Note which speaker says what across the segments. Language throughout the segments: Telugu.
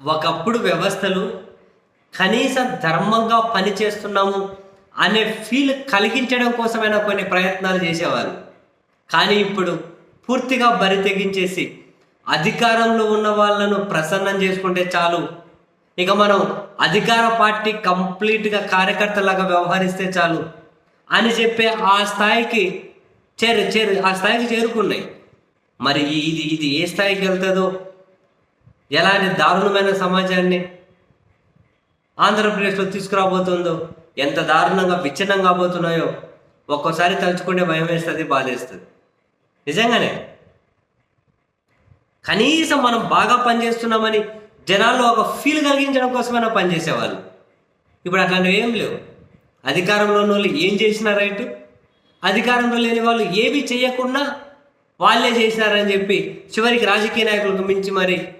Speaker 1: ఒకప్పుడు వ్యవస్థలు కనీసం ధర్మంగా పనిచేస్తున్నాము అనే ఫీల్ కలిగించడం కోసమైనా కొన్ని ప్రయత్నాలు చేసేవారు. కానీ ఇప్పుడు పూర్తిగా బరి తెగించేసి అధికారంలో ఉన్న వాళ్ళను ప్రసన్నం చేసుకుంటే చాలు. ఇక మనం అధికార పార్టీ కంప్లీట్గా కార్యకర్తలాగా వ్యవహరిస్తే చాలు అని చెప్పే ఆ స్థాయికి చేరు చేరు ఆ స్థాయికి చేరుకున్నాయి. మరి ఇది ఇది ఏ స్థాయికి వెళ్తుందో ఎలాంటి దారుణమైన సమాజాన్ని ఆంధ్రప్రదేశ్లో తీసుకురాబోతుందో ఎంత దారుణంగా విచ్ఛిన్నం కాబోతున్నాయో ఒక్కోసారి తలుచుకుంటే భయం వేస్తుంది బాధేస్తుంది నిజంగానే. కనీసం మనం బాగా పనిచేస్తున్నామని జనాల్లో ఒక ఫీల్ కలిగించడం కోసమైనా పనిచేసేవాళ్ళు. ఇప్పుడు అట్లాంటివి ఏం లేవు. అధికారంలో ఉన్న వాళ్ళు ఏం చేసినా రైట్ అధికారంలో లేని వాళ్ళు ఏవి చేయకుండా వాళ్ళే చేసినారని చెప్పి చివరికి రాజకీయ నాయకులకు మించి మరి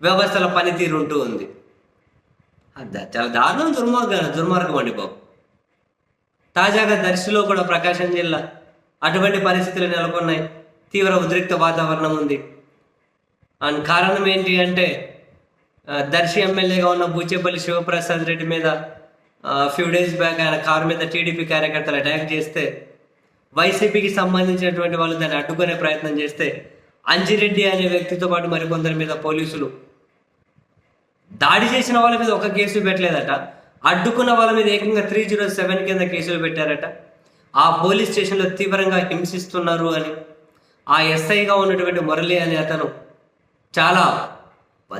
Speaker 1: వ్యవస్థల పనితీరు ఉంటూ ఉంది. చాలా దారుణం దుర్మార్గం దుర్మార్గం అండి బాబు. తాజాగా దర్శిలో కూడా ప్రకాశం జిల్లా అటువంటి పరిస్థితులు నెలకొన్నాయి. తీవ్ర ఉద్రిక్త వాతావరణం ఉంది. అండ్ కారణం ఏంటి అంటే దర్శి ఎమ్మెల్యేగా ఉన్న బూచేపల్లి శివప్రసాద్ రెడ్డి మీద ఫ్యూ డేస్ బ్యాక్ ఆయన కారు మీద టీడీపీ కార్యకర్తలు అటాక్ చేస్తే వైసీపీకి సంబంధించినటువంటి వాళ్ళు దాన్ని అడ్డుకునే ప్రయత్నం చేస్తే అంజిరెడ్డి అనే వ్యక్తితో పాటు మరికొందరి మీద పోలీసులు దాడి చేసిన వాళ్ళ మీద ఒక కేసు పెట్టలేదట. అడ్డుకున్న వాళ్ళ మీద ఏకంగా త్రీ జీరో సెవెన్ కింద కేసులు పెట్టారట. ఆ పోలీస్ స్టేషన్లో తీవ్రంగా హింసిస్తున్నారు అని ఆ ఎస్ఐగా ఉన్నటువంటి మురళి అనే అతను చాలా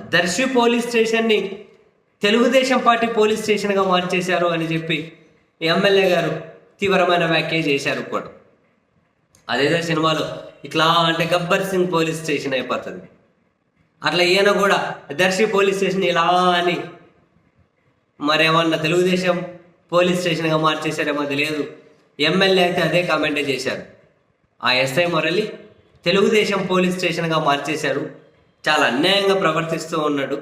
Speaker 1: దర్శి పోలీస్ స్టేషన్ని తెలుగుదేశం పార్టీ పోలీస్ స్టేషన్గా మార్చేశారు అని చెప్పి ఎమ్మెల్యే గారు తీవ్రమైన వ్యాఖ్య చేశారు కూడా. అదేదో సినిమాలో ఇట్లా అంటే గబ్బర్ సింగ్ పోలీస్ స్టేషన్ అయిపోతుంది. అట్లా ఈయన కూడా దర్శి పోలీస్ స్టేషన్ ఇలా అని. మరేమన్నా తెలుగుదేశం పోలీస్ స్టేషన్గా మార్చేశారేమో తెలియదు. ఎమ్మెల్యే అయితే అదే కామెంటే చేశారు. ఆ ఎస్ఐ మురళి తెలుగుదేశం పోలీస్ స్టేషన్గా మార్చేశారు. చాలా అన్యాయంగా ప్రవర్తిస్తూ ఉన్నాడు.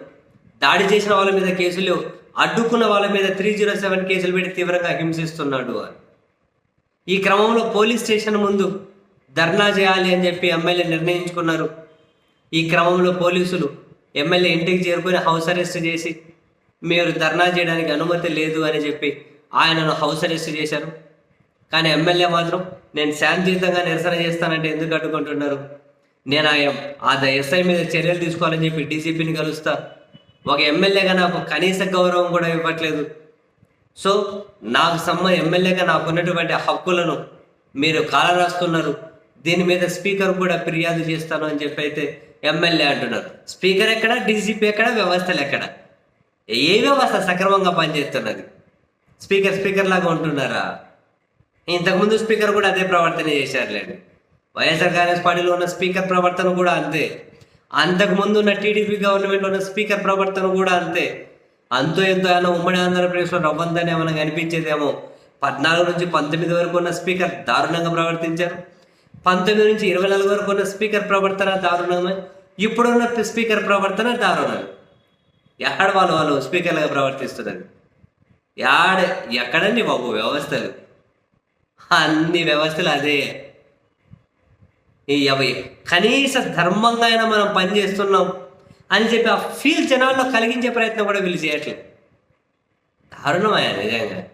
Speaker 1: దాడి చేసిన వాళ్ళ మీద కేసులు అడ్డుకున్న వాళ్ళ మీద త్రీ జీరో సెవెన్ కేసులు పెట్టి తీవ్రంగా హింసిస్తున్నాడు అని ఈ క్రమంలో పోలీస్ స్టేషన్ ముందు ధర్నా చేయాలి అని చెప్పి ఎమ్మెల్యే నిర్ణయించుకున్నారు. ఈ క్రమంలో పోలీసులు ఎమ్మెల్యే ఇంటికి చేరుకొని హౌస్ అరెస్ట్ చేసి మీరు ధర్నా చేయడానికి అనుమతి లేదు అని చెప్పి ఆయనను హౌస్ అరెస్ట్ చేశారు. కానీ ఎమ్మెల్యే మాత్రం నేను శాంతియుతంగా నిరసన చేస్తానంటే ఎందుకు అడ్డుకుంటున్నారు? నేను ఆ ఆ ద- ఎస్ఐ మీద చర్యలు తీసుకోవాలని చెప్పి డీసీపీని కలుస్తా. ఒక ఎమ్మెల్యేగా నాకు కనీస గౌరవం కూడా ఇవ్వట్లేదు. సో నాకు సంబంధ ఎమ్మెల్యేగా నాకు ఉన్నటువంటి హక్కులను మీరు కాలరాస్తున్నారు. దీని మీద స్పీకర్ కూడా ఫిర్యాదు చేస్తాను అని చెప్పి అయితే ఎమ్మెల్యే అంటున్నారు. స్పీకర్ ఎక్కడ? డీజీపీ ఎక్కడ? వ్యవస్థలు ఎక్కడ? ఏ వ్యవస్థ సక్రమంగా పనిచేస్తున్నది? స్పీకర్ స్పీకర్ లాగా ఉంటున్నారా? ఇంతకుముందు స్పీకర్ కూడా అదే ప్రవర్తన చేశారులేండి. వైఎస్ఆర్ కాంగ్రెస్ పార్టీలో ఉన్న స్పీకర్ ప్రవర్తన కూడా అంతే. అంతకుముందు ఉన్న టీడీపీ గవర్నమెంట్లో ఉన్న స్పీకర్ ప్రవర్తన కూడా అంతే. అంతో ఎంతో అయినా ఉమ్మడి ఆంధ్రప్రదేశ్లో రవ్వందని ఏమైనా కనిపించేదేమో. పద్నాలుగు నుంచి పంతొమ్మిది వరకు ఉన్న స్పీకర్ దారుణంగా ప్రవర్తించారు. పంతొమ్మిది నుంచి ఇరవై నాలుగు వరకు ఉన్న స్పీకర్ ప్రవర్తన దారుణమే. ఇప్పుడున్న స్పీకర్ ప్రవర్తన దారుణమే ఎక్కడ వాళ్ళు వాళ్ళు స్పీకర్లుగా ప్రవర్తిస్తున్నారు? యాడ ఎక్కడండి బాబు వ్యవస్థలు? అన్ని వ్యవస్థలు అదే. ఈ అవి కనీస ధర్మంగా అయినా మనం పనిచేస్తున్నాం అని చెప్పి ఆ ఫీల్ జనాల్లో కలిగించే ప్రయత్నం కూడా వీళ్ళు చేయట్లేదు. దారుణమయ్యా నిజంగా.